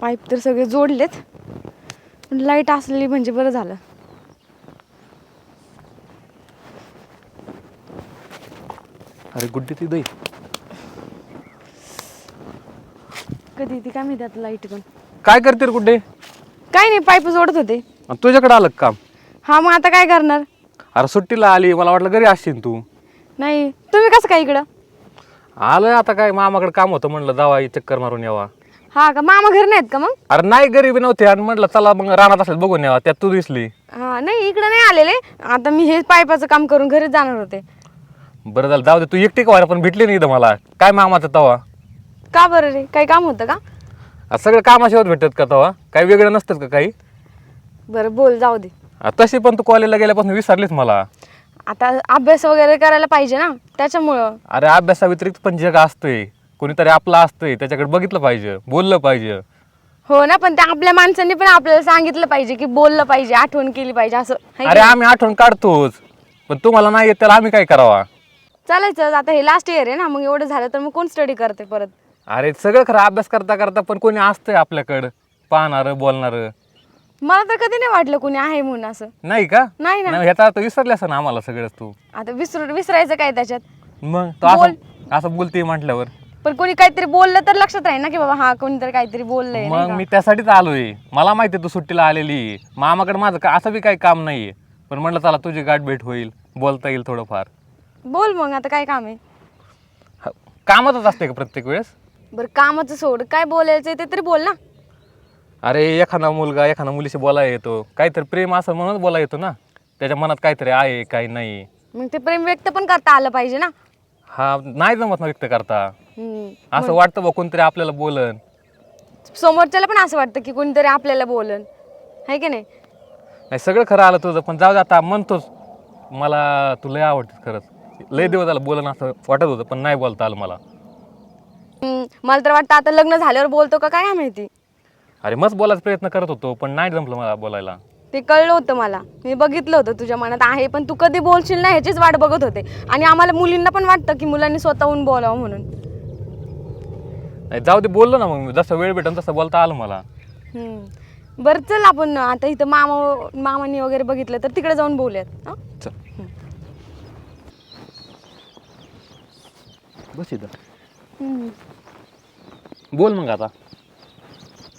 Pipe तर सगळे जोडलेत. पण लाइट असलेली म्हणजे बरं झालं. अरे गुड्डी ती दई कधी ती काय माहिती आता लाइट पण. काय करते रे गुड्डे? काय नाही पाईप जोडत होते. आणि तुझ्याकडे आलं का काम? हा मग आता काय करणार? अरे सुट्टीला आली मला वाटलं घरी असशील तू. नाही तुम्ही कसं काय इकडं? आलोय आता काय मामाकडे काम होतं म्हणलं जावा चक्कर मारून यावा. हा का? मामा घरी नाहीत का मग? अरे नाही गरीबी नव्हती. आणि म्हटलं चला मग रानात असेल बघून यावा. त्यात तू दिसली. हा नाही इकडं नाही आलेले. आता मी हे पाईपाचं काम करून घरीच जाणार होते. बरं झालं जाऊ दे. तू एकटी का व्हायला पण भेटली नाही इथं मला? काय मामाचं तवा? का बरं रे? काही काम होतं का? आज सगळं कामाशिवाय भेटत का तवा? काही वेगळं नसतं का काही? बरं बोल जाऊ दे. आ, तशी पण तू कॉलेजला गेल्यापासून विसरलीस मला. आता अभ्यास वगैरे करायला पाहिजे ना त्याच्यामुळं. अरे अभ्यासाव्यतिरिक्त पण जग असतंय. कोणीतरी आपलं असतंय त्याच्याकडे बघितलं पाहिजे बोललं पाहिजे. हो ना पण त्या आपल्या माणसांनी पण आपल्याला सांगितलं पाहिजे की बोललं पाहिजे आठवण केली पाहिजे असं. है की अरे? आम्ही आठवण काढतोच पण तुम्हाला नाही येत त्याला आम्ही काय करावा? चालायचं आता हे लास्ट इयर आहे ना मग एवढं झालं तर मग कोण स्टडी करते परत? अरे सगळं खरं अभ्यास करता करता पण कोणी असतंय आपल्याकडं पाहणार बोलणार. मला तर कधी नाही वाटलं कोणी आहे म्हणून असं. नाही का? नाही ना. नाही, ह्याचा अर्थ विसरले असं ना आम्हाला सगळंच तू. आता विसरू विसरायचं काय त्याच्यात? मग तू असं असं बोलते म्हटल्यावर? पण कोणी काहीतरी बोललं तर लक्षात राहील ना की बाबा हा कोणीतरी काहीतरी बोललंय नाही मग का? मी त्यासाठीच आलोय. मला माहिती आहे तू सुट्टीला आलेली मामाकडे माझं का असं बी काही काम नाहीये. पण म्हटलं चला तुझी गाठ भेट होईल. बोलता येईल थोडंफार. बोल मग आता काय काम आहे? ह- कामातच असते का प्रत्येक वेळेस? बरं कामाचं सोड. काय बोलायचं ते तरी बोल ना. अरे एखादा मुलगा एखादा मुलीशी बोलायला येतो. काहीतरी प्रेम असं म्हणूनच बोलायला येतो ना. त्याच्या मनात काहीतरी आहे काही नाही. मग ते प्रेम व्यक्त पण करता आलं पाहिजे ना. हा नाही जमत ना व्यक्त करता. हम्म. असं वाटतं बा कोणतरी आपल्याला बोलन. समोरच्याला पण असं वाटतं की कोणीतरी आपल्याला बोलन. आहे की नाही? नाही सगळं खरं आलं तुझं पण जाऊ दे आता म्हणतोच. मला तू लय आवडते खरंच. लय दिवस झालं बोलन असं वाटत होतं पण नाही बोलता आलं मला. हम्म, मला तर वाटतं आता लग्न झाल्यावर बोलतो का काय काय माहिती? अरे मस्त बोलायचा प्रयत्न करत होतो पण नाही जमलं मला बोलायला. ते कळलं होतं मला. मी बघितलं होतं तुझ्या मनात आहे पण तू कधी बोलशील ना ह्याचीच वाट बघत होते. आणि आम्हाला मुलींना पण वाटतं की मुलांनी स्वतःहून बोलावं म्हणून. नाही जाऊ दे बोललो ना मग मी. जसं वेळ भेटेल तसं बोलता आलं मला. हम्म. बरं चल आपण आता इथं मामा मामांनी वगैरे बघितलं तर तिकडे जाऊन बोलूयात हं? चल. बस इथं. हम्म. बोल मग आता.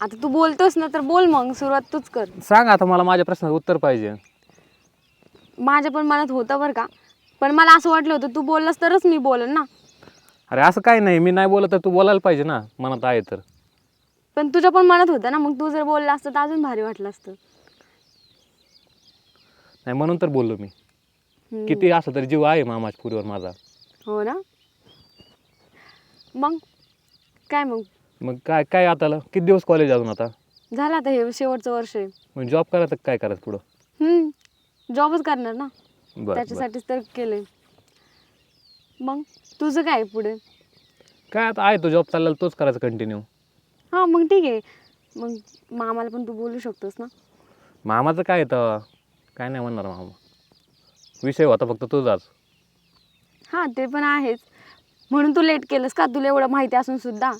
आता तू बोलतोस ना तर बोल मग. सुरुवात तूच कर. सांग आता मला माझ्या प्रश्नाचं उत्तर पाहिजे. माझ्या पण मनात होतं बरं का. पण मला असं वाटलं होतं तू बोललास तरच मी बोलन ना. अरे असं काही नाही मी नाही बोलत तर तू बोलायला पाहिजे ना मनात आहे तर. पण तुझ्या पण मनात होतं ना मग तू जर बोलला असतं तर अजून भारी वाटलं असतं. नाही म्हणून तर बोललो मी. हम्म. किती असं तरी जीव आहे मामाच्या पुरीवर माझा. हो ना? मग? काय मग? मग काय काय आता किती दिवस कॉलेज अजून आता? झालं आता हे शेवटचं वर्ष आहे. मग जॉब करायचं काय करायचं पुढं? हम्म. जॉबच करणार ना? बरं बरं. त्याच्यासाठीच तर केलंय. मग? तुझं काय पुढे? काय आता आहे तो जॉब चाललेला तोच करायचा कंटिन्यू हां मग ठीक आहे. मग मामाला पण तू बोलू शकतोस ना? मामाचं काय येतं काय नाही म्हणणार मामा. विषय होता फक्त तुझाच. हां ते पण आहेच. म्हणून तू लेट केलंस का? तुला एवढं माहिती असून सुद्धा.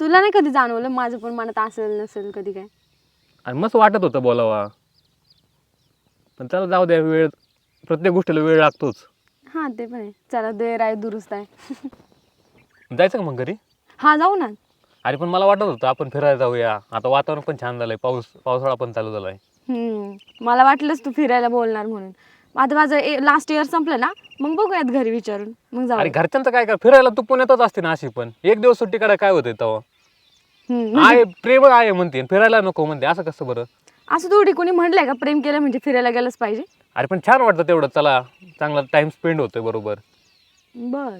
तुला नाही कधी जाणवलं माझं पण मनात असेल नसेल कधी काय? आणि मस्त वाटत होतं बोलावा. पण त्याला जाऊ द्या वेळ प्रत्येक गोष्टीला वेळ लागतोच. हां ते पण आहे. चला देर आहे दुरुस्त आहे. जायचं का मग घरी? हां जाऊ ना. अरे पण मला वाटत होतं आपण फिरायला जाऊया. आता वातावरण पण छान झालंय. पाऊस पावसाळा पण चालू झालाय. हम्म, मला वाटलंच तू फिरायला बोलणार म्हणून. आता माझं लास्ट इयर संपलं ना मग बघूयात घरी विचारून. मग जाऊ. अरे घरच्यांचं काय काय फिरायला तू पुण्यातच असते ना अशी पण. एक दिवस सुट्टी काढाय काय होते तेव्हा? हम्म, आहे प्रेम आहे म्हणते फिरायला नको म्हणते. असं कसं बरं? असं थोडी कोणी म्हटलंय का प्रेम केलं म्हणजे फिरायला गेलंच पाहिजे? अरे पण छान वाटतं तेवढं चला. चांगला टाइम स्पेंड होतोय बरोबर. बर.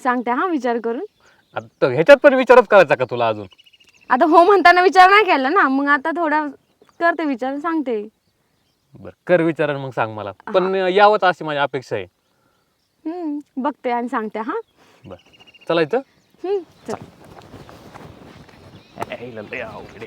सांगते हा विचार करून. आता तर ह्याच्यात पण विचारच करायचा का तुला अजून? आता हो म्हणताना विचार नाही केला ना मग आता थोडा करते विचार सांगते. बरं कर विचार आणि मग सांग मला. पण यावंच अशी माझी अपेक्षा आहे. हम्म, बघते आणि सांगते हा. बरं. चलायचं हम्म, चल. लय अवघड आहे.